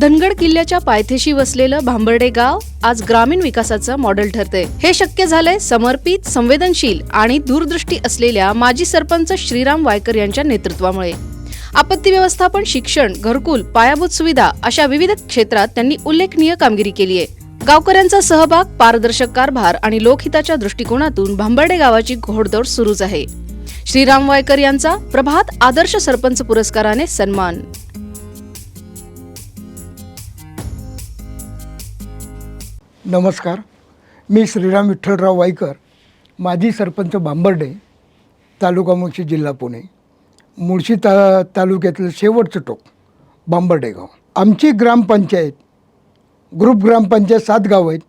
धनगड किल्ल्याच्या पायथ्याशी वसलेलं भांबर्डे गाव आज ग्रामीण विकासाचं मॉडेल ठरते हे शक्य झालंय समर्पित संवेदनशील आणि दूरदृष्टी असलेल्या माजी सरपंच श्रीराम वायकर यांच्या नेतृत्वामुळे. आपत्ती व्यवस्थापन शिक्षण घरकुल पायाभूत सुविधा अशा विविध क्षेत्रात त्यांनी उल्लेखनीय कामगिरी केली आहे. गावकऱ्यांचा सहभाग पारदर्शक कारभार आणि लोकहिताच्या दृष्टिकोनातून भांबर्डे गावाची घोडदौड सुरूच आहे. श्रीराम वायकर यांचा प्रभात आदर्श सरपंच पुरस्काराने सन्मान. नमस्कार. मी श्रीराम विठ्ठलराव वाईकर. माजी सरपंच बांबर्डे तालुका मुळशी जिल्हा पुणे. मुळशी ता तालुक्यातलं शेवटचं टोक बांबर्डे गाव. आमची ग्रामपंचायत ग्रुप ग्रामपंचायत सात गाव आहेत.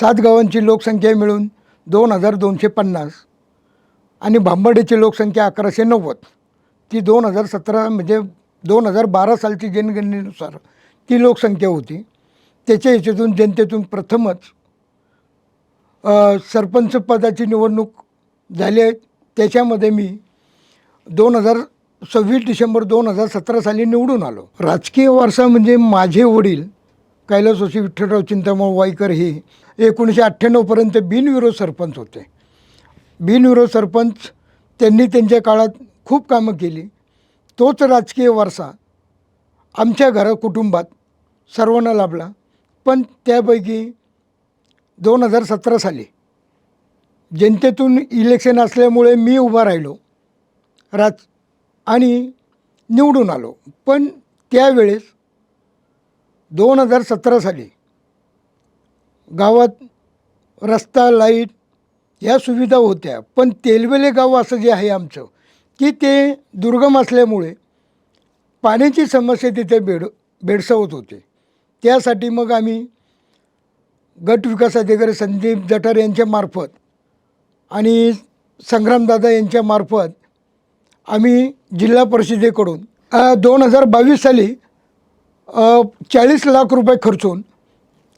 सात गावांची लोकसंख्या मिळून दोन हजार दोनशे पन्नास आणि भांबर्डेची लोकसंख्या अकराशे नव्वद. ती दोन हजार सतरा म्हणजे दोन हजार बारा सालची जनगणनेनुसार ती लोकसंख्या होती. त्याच्या ह्याच्यातून जनतेतून प्रथमच सरपंचपदाची सरपंच पदाची निवडणूक झाली आहे. त्याच्यामध्ये मी दोन हजार सव्वीस डिसेंबर दोन हजार सतरा साली निवडून आलो. राजकीय वारसा म्हणजे माझे वडील कैलासोशी विठ्ठलराव चिंतामण वाईकर हे एकोणीसशे अठ्ठ्याण्णवपर्यंत बिनविरोध सरपंच होते. बिनविरोध सरपंच त्यांनी त्यांच्या काळात खूप कामं केली. तोच राजकीय वारसा आमच्या घरा कुटुंबात सर्वांना लाभला. पण त्यापैकी दोन हजार सतरा साली जनतेतून इलेक्शन असल्यामुळे मी उभा राहिलो राज आणि निवडून आलो. पण त्यावेळेस दोन हजार सतरा साली गावात रस्ता लाइट ह्या सुविधा होत्या. पण तेलवेले गाव असं जे आहे आमचं की ते दुर्गम असल्यामुळे पाण्याची समस्या तिथे बेड भेडसावत होते. त्यासाठी मग आम्ही गट विकास अधिकारी संदीप जठार यांच्यामार्फत आणि संग्रामदादा यांच्यामार्फत आम्ही जिल्हा परिषदेकडून दोन हजार बावीस साली चाळीस लाख रुपये खर्चून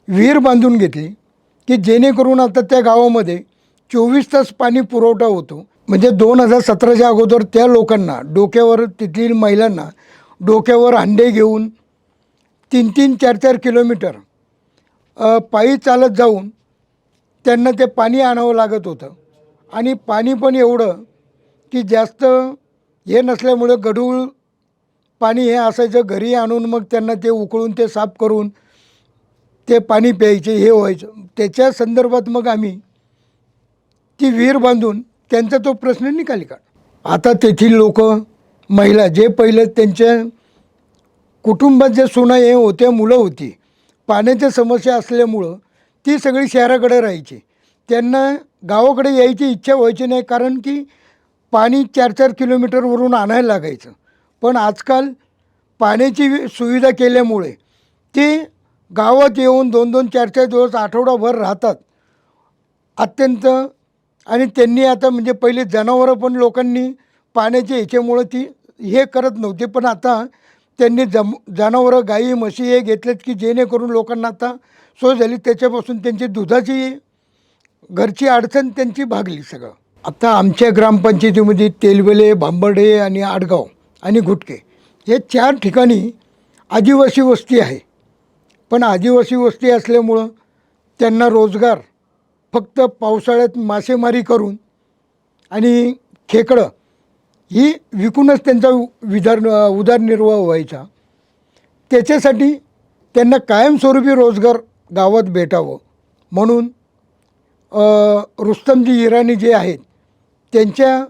विहीर बांधून घेतली की जेणेकरून आता त्या गावामध्ये चोवीस तास पाणी पुरवठा होतो. म्हणजे दोन हजार सतराच्या अगोदर त्या लोकांना डोक्यावर तिथील महिलांना डोक्यावर हंडे घेऊन तीन तीन चार चार किलोमीटर पायी चालत जाऊन त्यांना ते पाणी आणावं लागत होतं. आणि पाणी पण एवढं की जास्त हे नसल्यामुळं गढूळ पाणी हे असायचं घरी आणून मग त्यांना ते उकळून ते साफ करून ते पाणी प्यायचे हे व्हायचं. त्याच्या संदर्भात मग आम्ही ती विहीर बांधून त्यांचा तो प्रश्न निकाली काढ आता तेथील लोक महिला जे पहिलं त्यांच्या कुटुंबात जे सुना हे होत्या मुलं होती पाण्याच्या समस्या असल्यामुळं ती सगळी शहराकडे राहायची. त्यांना गावाकडे यायची इच्छा व्हायची नाही कारण की पाणी चार चार किलोमीटरवरून आणायला लागायचं. पण आजकाल पाण्याची सुविधा केल्यामुळे ते गावात येऊन दोन दोन चार चार दिवस आठवडाभर राहतात. अत्यंत आणि त्यांनी आता म्हणजे पहिले जनावरं पण लोकांनी पाण्याच्या ह्याच्यामुळं ती हे करत नव्हते पण आता त्यांनी जम जनावरं गाई म्हशी हे घेतलेत की जेणेकरून लोकांना आता सोय झाली. त्याच्यापासून त्यांची दुधाची घरची अडचण त्यांची भागली सगळं. आता आमच्या ग्रामपंचायतीमध्ये तेलवेले भांबर्डे आणि आडगाव आणि घुटके हे चार ठिकाणी आदिवासी वस्ती आहे. पण आदिवासी वस्ती असल्यामुळं त्यांना रोजगार फक्त पावसाळ्यात मासेमारी करून आणि खेकडं ही विकूनच त्यांचा विधार उदरनिर्वाह व्हायचा. त्याच्यासाठी त्यांना कायमस्वरूपी रोजगार गावात भेटावं. म्हणून रुस्तमजी इराणी जे आहेत त्यांच्या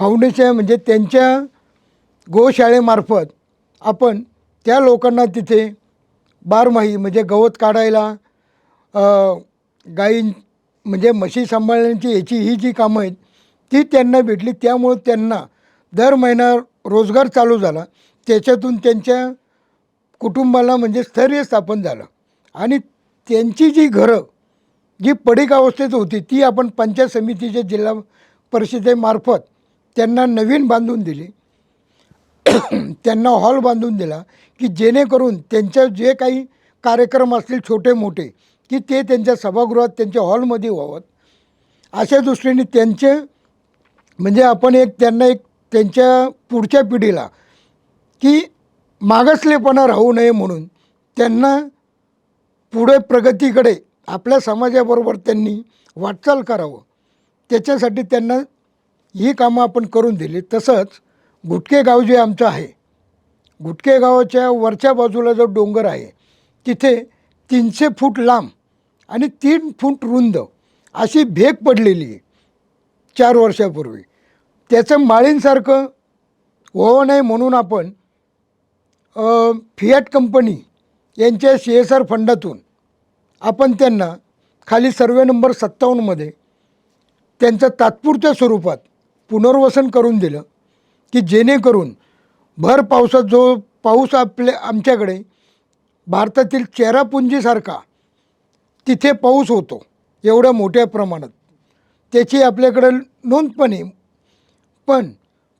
फाउंडेशन म्हणजे त्यांच्या गोशाळेमार्फत आपण त्या लोकांना तिथे बारमाही म्हणजे गवत काढायला गाई म्हणजे म्हशी सांभाळण्याची याची ही जी कामं आहेत ती त्यांना भेटली. त्यामुळं त्यांना दर महिना रोजगार चालू झाला. त्याच्यातून त्यांच्या कुटुंबाला म्हणजे स्थैर्य स्थापन झालं. आणि त्यांची जी घरं जी पडीक अवस्थेत होती ती आपण पंचायत समितीच्या जिल्हा परिषदेमार्फत त्यांना नवीन बांधून दिली. त्यांना हॉल बांधून दिला की जेणेकरून त्यांच्या जे काही कार्यक्रम असतील छोटे मोठे की ते त्यांच्या सभागृहात त्यांच्या हॉलमध्ये व्हावं. अशा दृष्टीने त्यांचे म्हणजे आपण एक त्यांना एक त्यांच्या पुढच्या पिढीला की मागासलेपणा राहू नये म्हणून त्यांना पुढे प्रगतीकडे आपल्या समाजाबरोबर त्यांनी वाटचाल करावं. त्याच्यासाठी त्यांना ही कामं आपण करून दिली. तसंच गुटके गाव जे आमचं आहे गुटके गावाच्या वरच्या बाजूला जो डोंगर आहे तिथे तीनशे फूट लांब आणि तीन फूट रुंद अशी भेग पडलेली आहे. चार वर्षापूर्वी. त्याचं माळींसारखं व्हावं नाही म्हणून आपण फियाट कंपनी यांच्या सी एस आर फंडातून आपण त्यांना खाली सर्वे नंबर सत्तावन्नमध्ये त्यांचं तात्पुरत्या स्वरूपात पुनर्वसन करून दिलं की जेणेकरून भर पावसात जो पाऊस आपल्या आमच्याकडे भारतातील चेरापुंजीसारखा तिथे पाऊस होतो एवढ्या मोठ्या प्रमाणात. त्याची आपल्याकडं नोंद पण आहे. पण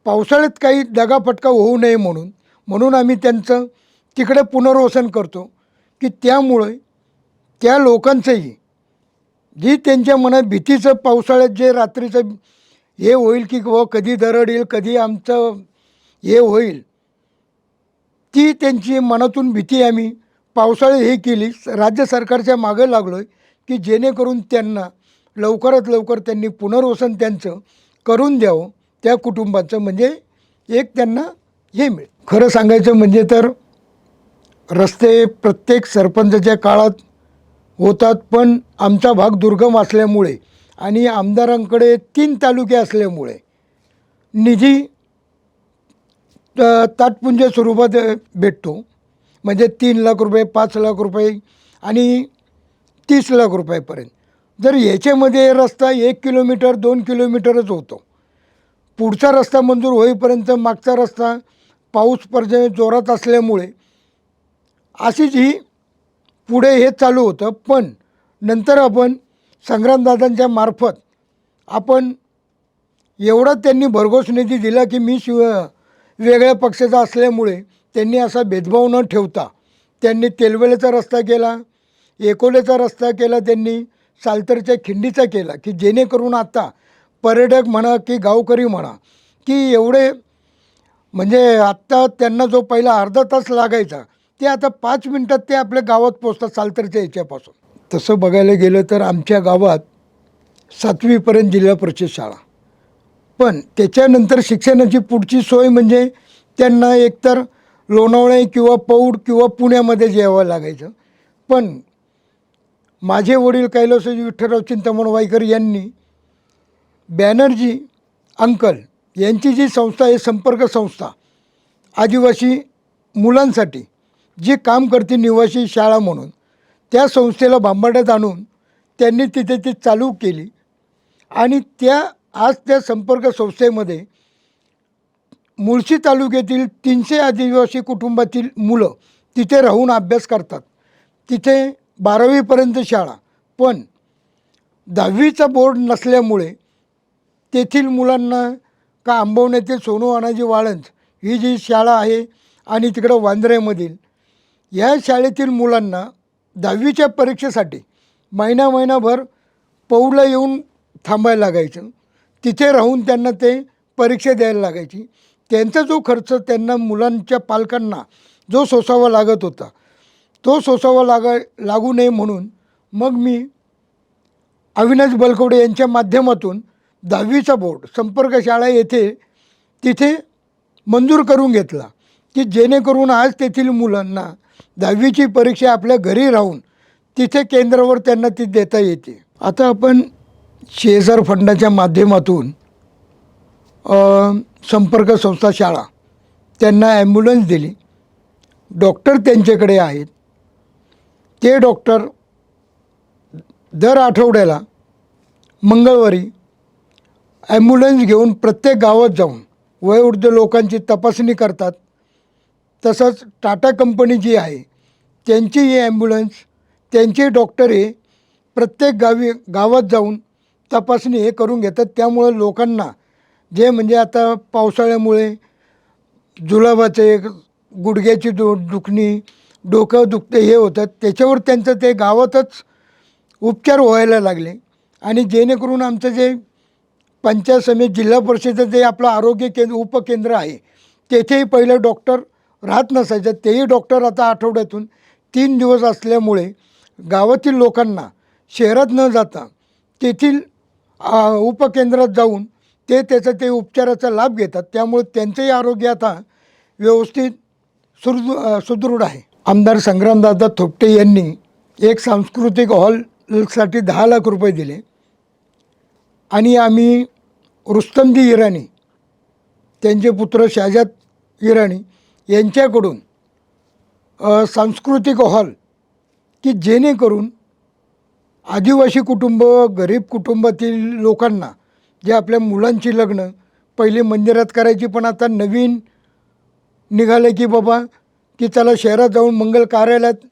पावसाळ्यात काही दगाफटका होऊ नये म्हणून म्हणून आम्ही त्यांचं तिकडे पुनर्वसन करतो की त्यामुळे त्या लोकांचंही जी त्यांच्या मनात भीतीचं पावसाळ्यात जे रात्रीचं हे होईल की व कधी दरड येईल कधी आमचं हे होईल ती त्यांची मनातून भीती आम्ही पावसाळ्यात हे केली. राज्य सरकारच्या मागे लागलो आहे की जेणेकरून त्यांना लवकरात लवकर त्यांनी पुनर्वसन त्यांचं करून द्यावं त्या कुटुंबाचं म्हणजे एक त्यांना हे मिळेल. खरं सांगायचं म्हणजे तर रस्ते प्रत्येक सरपंचाच्या काळात होतात पण आमचा भाग दुर्गम असल्यामुळे आणि आमदारांकडे तीन तालुके असल्यामुळे निधी त- ताटपुंज स्वरूपात भेटतो. म्हणजे तीन लाख रुपये पाच लाख रुपये आणि तीस लाख रुपयापर्यंत. जर याच्यामध्ये रस्ता एक किलोमीटर दोन किलोमीटरच होतो. पुढचा रस्ता मंजूर होईपर्यंत मागचा रस्ता पाऊस पर्जन्य जोरात असल्यामुळे अशीच ही पुढे हे चालू होतं. पण नंतर आपण संग्रामदादांच्या मार्फत आपण एवढा त्यांनी भरघोस निधी दिला की मी शिव वेगळ्या पक्षाचा असल्यामुळे त्यांनी असा भेदभाव न ठेवता त्यांनी तेलवेलेचा रस्ता केला एकोलेचा रस्ता केला त्यांनी. सालतरच्या खिंडीचा केला की जेणेकरून आता पर्यटक म्हणा की गावकरी म्हणा की एवढे म्हणजे आत्ता त्यांना जो पहिला अर्धा तास लागायचा ते आता पाच मिनटात ते आपल्या गावात पोचतात सालतरच्या याच्यापासून. तसं बघायला गेलं तर आमच्या गावात सातवीपर्यंत जिल्हा परिषद शाळा. पण त्याच्यानंतर शिक्षणाची पुढची सोय म्हणजे त्यांना एकतर लोणावळे किंवा पौड किंवा पुण्यामध्ये जेवावं लागायचं. पण माझे वडील कैलासजी विठ्ठलराव चिंतामण वाईकर यांनी बॅनर्जी अंकल यांची जी संस्था आहे संपर्क संस्था आदिवासी मुलांसाठी जी काम करते निवासी शाळा म्हणून त्या संस्थेला भांबाड्यात आणून त्यांनी तिथे ती चालू केली. आणि त्या आज त्या संपर्क संस्थेमध्ये मुळशी तालुक्यातील तीनशे आदिवासी कुटुंबातील मुलं तिथे राहून अभ्यास करतात. तिथे बारावीपर्यंत शाळा. पण दहावीचा बोर्ड नसल्यामुळे तेथील मुलांना का आंबवण्यातील सोनू अनाजी वाळंज ही जी शाळा आहे आणि तिकडं वांद्र्यामधील या शाळेतील मुलांना दहावीच्या परीक्षेसाठी महिना महिनाभर पौडला येऊन थांबायला लागायचं. तिथे राहून त्यांना ते परीक्षा द्यायला लागायची. त्यांचा जो खर्च त्यांना मुलांच्या पालकांना जो सोसावा लागत होता तो सोसावा लागा लागू नये म्हणून मग मी अविनाश बलकवडे यांच्या माध्यमातून दहावीचा बोर्ड संपर्क शाळा येथे तिथे मंजूर करून घेतला की जेणेकरून आज तेथील मुलांना दहावीची परीक्षा आपल्या घरी राहून तिथे केंद्रावर त्यांना ती देता येते. आता आपण शेजार फंडाच्या माध्यमातून संपर्क संस्था शाळा त्यांना ॲम्ब्युलन्स दिली. डॉक्टर त्यांच्याकडे आहेत. ते डॉक्टर दर आठवड्याला मंगळवारी ॲम्ब्युलन्स घेऊन प्रत्येक गावात जाऊन वयोवृद्ध लोकांची तपासणी करतात. तसंच टाटा कंपनी जी आहे त्यांची ही ॲम्ब्युलन्स त्यांचे डॉक्टर हे प्रत्येक गावी गावात जाऊन तपासणी हे करून घेतात. त्यामुळं लोकांना जे म्हणजे आता पावसाळ्यामुळे जुलाबाचे गुडघ्याची दु दुखणी डोकं दुखते हे होतं त्याच्यावर त्यांचं ते गावातच उपचार व्हायला लागले. आणि जेणेकरून आमचं जे पंचायत समिती जिल्हा परिषदेचं जे आपलं आरोग्य केंद्र उपकेंद्र आहे तेथेही पहिलं डॉक्टर राहत नसायचं. तेही डॉक्टर आता आठवड्यातून तीन दिवस असल्यामुळे गावातील लोकांना शहरात न जाता तेथील उपकेंद्रात जाऊन ते त्याचा ते उपचाराचा लाभ घेतात. त्यामुळे त्यांचंही आरोग्य आता व्यवस्थित सुदृ सुदृढ आहे. आमदार संग्रामदादा थोपटे यांनी एक सांस्कृतिक हॉलसाठी दहा लाख रुपये दिले. आणि आम्ही रुस्तमजी इराणी त्यांचे पुत्र शाहजाद इराणी यांच्याकडून सांस्कृतिक हॉल की जेणेकरून आदिवासी कुटुंब गरीब कुटुंबातील लोकांना जे आपल्या मुलांची लग्न पहिले मंदिरात करायची पण आता नवीन निघालं की बाबा की चला शहरात जाऊन मंगल कार्यालयात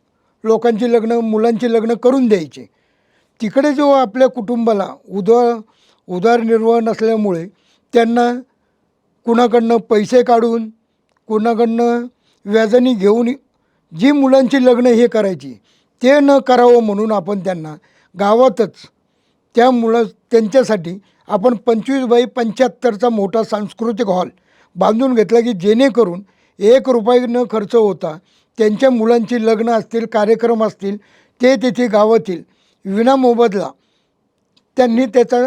लोकांची लग्न मुलांची लग्न करून द्यायचे. तिकडे जो आपल्या कुटुंबाला उदर उदारनिर्वाह नसल्यामुळे त्यांना कुणाकडनं पैसे काढून कुणाकडनं व्याजाने घेऊन जी मुलांची लग्न हे करायची ते न करावं म्हणून आपण त्यांना गावातच त्या मुलं त्यांच्यासाठी आपण पंचवीस बाई पंच्याहत्तरचा मोठा सांस्कृतिक हॉल बांधून घेतला की जेणेकरून एक रुपये न खर्च होता. त्यांच्या मुलांची लग्न असतील कार्यक्रम असतील ते तेथे गावातील विना मोबदला त्यांनी त्याचा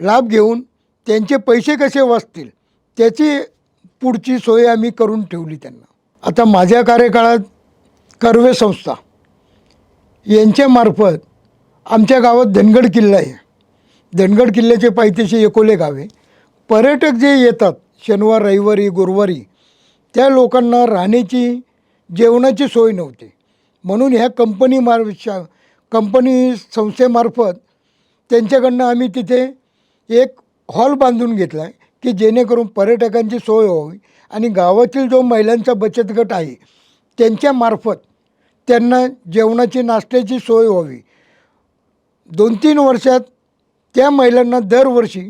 लाभ घेऊन त्यांचे पैसे कसे वाचतील त्याची पुढची सोय आम्ही करून ठेवली त्यांना. आता माझ्या कार्यकाळात कर्वे संस्था यांच्यामार्फत आमच्या गावात धनगड किल्ला आहे. धनगड किल्ल्याचे पायथ्याशी एकोले गावे पर्यटक जे येतात शनिवार रविवारी गुरुवारी त्या लोकांना राहण्याची जेवणाची सोय नव्हती. म्हणून ह्या कंपनी मार कंपनी संस्थेमार्फत त्यांच्याकडनं आम्ही तिथे एक हॉल बांधून घेतला आहे की जेणेकरून पर्यटकांची सोय व्हावी आणि गावातील जो महिलांचा बचत गट आहे त्यांच्यामार्फत त्यांना जेवणाची नाश्त्याची सोय व्हावी. दोन तीन वर्षात त्या महिलांना दरवर्षी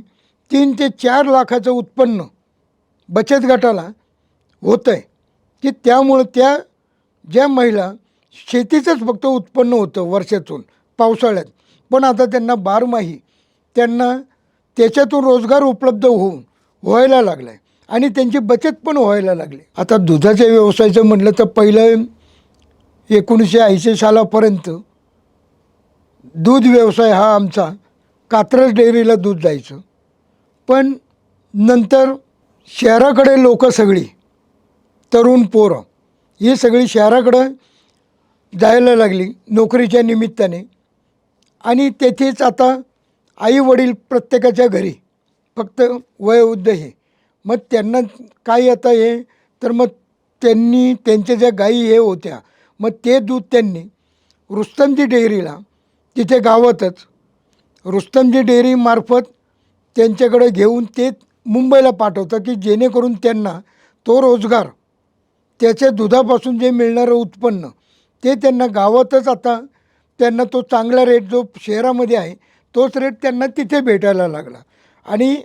तीन ते चार लाखाचं उत्पन्न बचत गटाला होतं आहे की त्यामुळं त्या ज्या महिला शेतीचंच फक्त उत्पन्न होतं वर्षातून पावसाळ्यात. पण आता त्यांना बारमाही त्यांना त्याच्यातून रोजगार उपलब्ध होऊन व्हायला लागला आहे आणि त्यांची बचत पण व्हायला लागली. आता दुधाच्या व्यवसायाचं म्हटलं तर पहिलं एकोणीसशे ऐंशी सालापर्यंत दूध व्यवसाय हा आमचा कात्रज डेअरीला दूध जायचं पण नंतर शहराकडे लोक सगळी तरुण पोरं. ही सगळी शहराकडं जायला लागली नोकरीच्या निमित्ताने. आणि तेथेच आता आई वडील प्रत्येकाच्या घरी. फक्त वयोवृद्ध हे. मग त्यांना काय आता हे? तर मग त्यांनी त्यांच्या ज्या गायी हे होत्या मग ते दूध त्यांनी रुस्तमजी डेअरीला तिथे गावातच रुस्तमजी डेअरीमार्फत त्यांच्याकडे घेऊन ते मुंबईला पाठवतं की जेणेकरून त्यांना तो रोजगार त्याच्या दुधापासून जे मिळणारं उत्पन्न ते त्यांना गावातच आता त्यांना तो चांगला रेट जो शहरामध्ये आहे तोच रेट त्यांना तिथे भेटायला लागला. आणि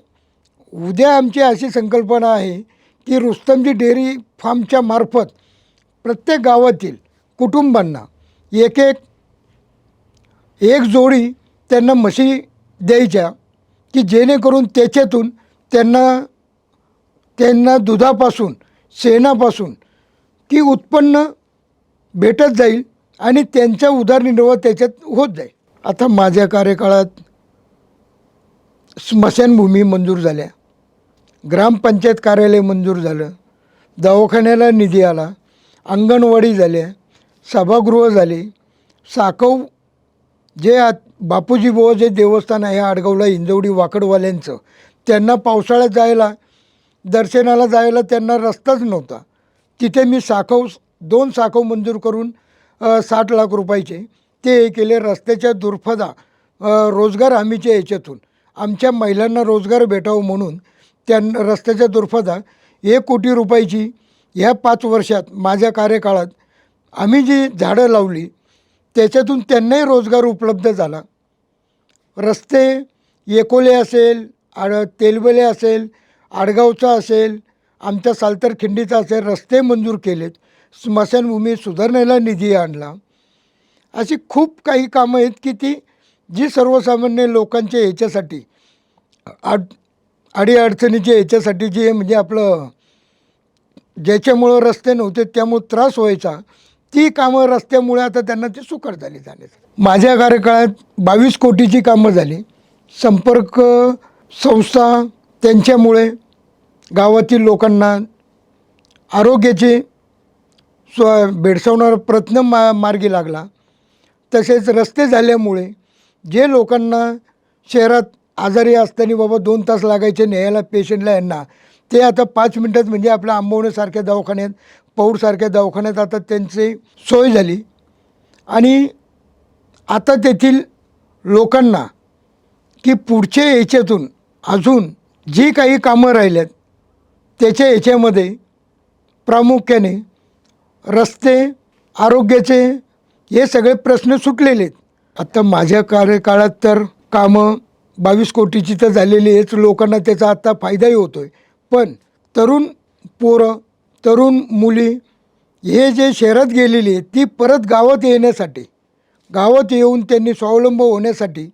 उद्या आमची अशी संकल्पना आहे की रुस्तमजी डेअरी फार्मच्या मार्फत प्रत्येक गावातील कुटुंबांना एक एक एक जोडी त्यांना म्हशी द्यायच्या की जेणेकरून त्याच्यातून त्यांना त्यांना दुधापासून शेणापासून की उत्पन्न भेटत जाईल आणि त्यांचा उदरनिर्वाह त्याच्यात होत जाईल. आता माझ्या कार्यकाळात स्मशानभूमी मंजूर झाल्या. ग्रामपंचायत कार्यालय मंजूर झालं. दवाखान्याला निधी आला. अंगणवाडी झाल्या सभागृह झाले. साकव जे आत बापूजी बुवा जे देवस्थान आहे आडगावला हिंजवडी वाकडवाल्यांचं त्यांना पावसाळ्यात जायला दर्शनाला जायला त्यांना रस्ताच नव्हता. तिथे मी साखव दोन साखव मंजूर करून साठ लाख रुपयाचे ते हे केले रस्त्याच्या दुर्फदा रोजगार हमीच्या याच्यातून. आमच्या महिलांना रोजगार भेटावं म्हणून त्या रस्त्याच्या दुर्फदा एक कोटी रुपयाची ह्या पाच वर्षात माझ्या कार्यकाळात आम्ही जी झाडं लावली त्याच्यातून त्यांनाही रोजगार उपलब्ध झाला. रस्ते एकोले असेल आड तेलबले असेल आडगावचा असेल आमच्या सालतर खिंडीचा असेल रस्ते मंजूर केलेत. स्मशानभूमी सुधारण्याला निधी आणला. अशी खूप काही कामं आहेत की ती जी सर्वसामान्य लोकांच्या ह्याच्यासाठी आड अडीअडचणीच्या ह्याच्यासाठी जे म्हणजे आपलं ज्याच्यामुळं रस्ते नव्हते त्यामुळं त्रास व्हायचा ती कामं रस्त्यामुळे आता त्यांना ती सुकर झाली जाण्यास माझ्या कार्यकाळात बावीस कोटीची कामं झाली. संपर्क संस्था त्यांच्यामुळे गावातील लोकांना आरोग्याचे स्व भेडसावणारा प्रयत्न मा मार्गी लागला. तसेच रस्ते झाल्यामुळे जे लोकांना शहरात आजारी असताना बाबा दोन तास लागायचे न्यायला पेशंटला यांना ते आता पाच मिनटात म्हणजे आपल्या आंबवण्यासारख्या दवाखान्यात पौडसारख्या दवाखान्यात आता त्यांची सोय झाली. आणि आता तेथील लोकांना की पुढच्या याच्यातून अजून जी काही कामं राहिल्यात त्याच्या याच्यामध्ये प्रामुख्याने रस्ते आरोग्याचे हे सगळे प्रश्न सुटलेले आहेत. आत्ता माझ्या कार्यकाळात तर कामं बावीस कोटीची तर झालेली आहेच लोकांना त्याचा आत्ता फायदाही होतो आहे पण तरुण पोरं तरुण मुली हे जे शहरात गेलेली आहेत ती परत गावात येण्यासाठी गावात येऊन त्यांनी स्वावलंब होण्यासाठी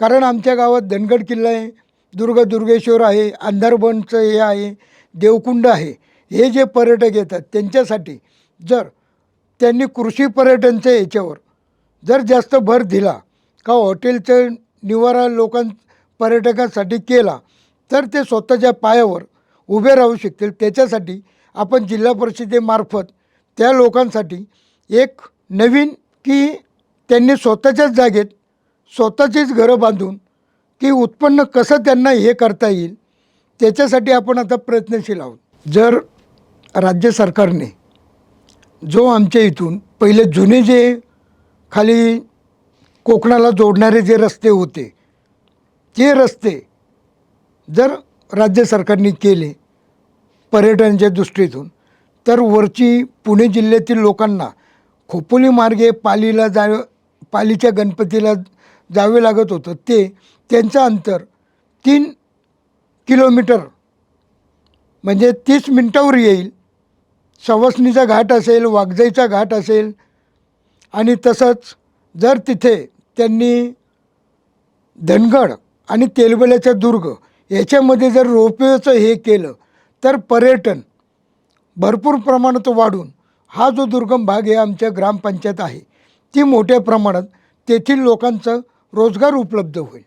कारण आमच्या गावात धनगड किल्ला आहे दुर्ग दुर्गेश्वर आहे अंधारबनचं हे आहे देवकुंड आहे. हे जे पर्यटक येतात त्यांच्यासाठी जर त्यांनी कृषी पर्यटनच्या याच्यावर जर जास्त भर दिला का हॉटेलचं निवारा लोकां पर्यटकांसाठी केला तर ते स्वतःच्या पायावर उभे राहू शकतील. त्याच्यासाठी आपण जिल्हा परिषदेमार्फत त्या लोकांसाठी एक नवीन की त्यांनी स्वतःच्याच जागेत स्वतःचीच घरं बांधून की उत्पन्न कसं त्यांना हे करता येईल त्याच्यासाठी आपण आता प्रयत्नशील आहोत. जर राज्य सरकारने जो आमच्या इथून पहिले जुने जे खाली कोकणाला जोडणारे जे रस्ते होते ते रस्ते जर राज्य सरकारने केले पर्यटनाच्या दृष्टीतून तर वरची पुणे जिल्ह्यातील लोकांना खोपोली मार्गे पालीला जा पालीच्या गणपतीला जावे लागत होतं. ते त्यांचं अंतर तीन किलोमीटर. म्हणजे तीस मिनटावर येईल. सवसणीचा घाट असेल वागजाईचा घाट असेल. आणि तसंच जर तिथे त्यांनी धनगड आणि तेलबल्याचा दुर्ग याच्यामध्ये जर रोपवेचं हे केलं तर पर्यटन भरपूर प्रमाणात वाढून हा जो दुर्गम भाग आहे आमच्या ग्रामपंचायत आहे ती मोठ्या प्रमाणात तेथील लोकांचं रोजगार उपलब्ध होईल.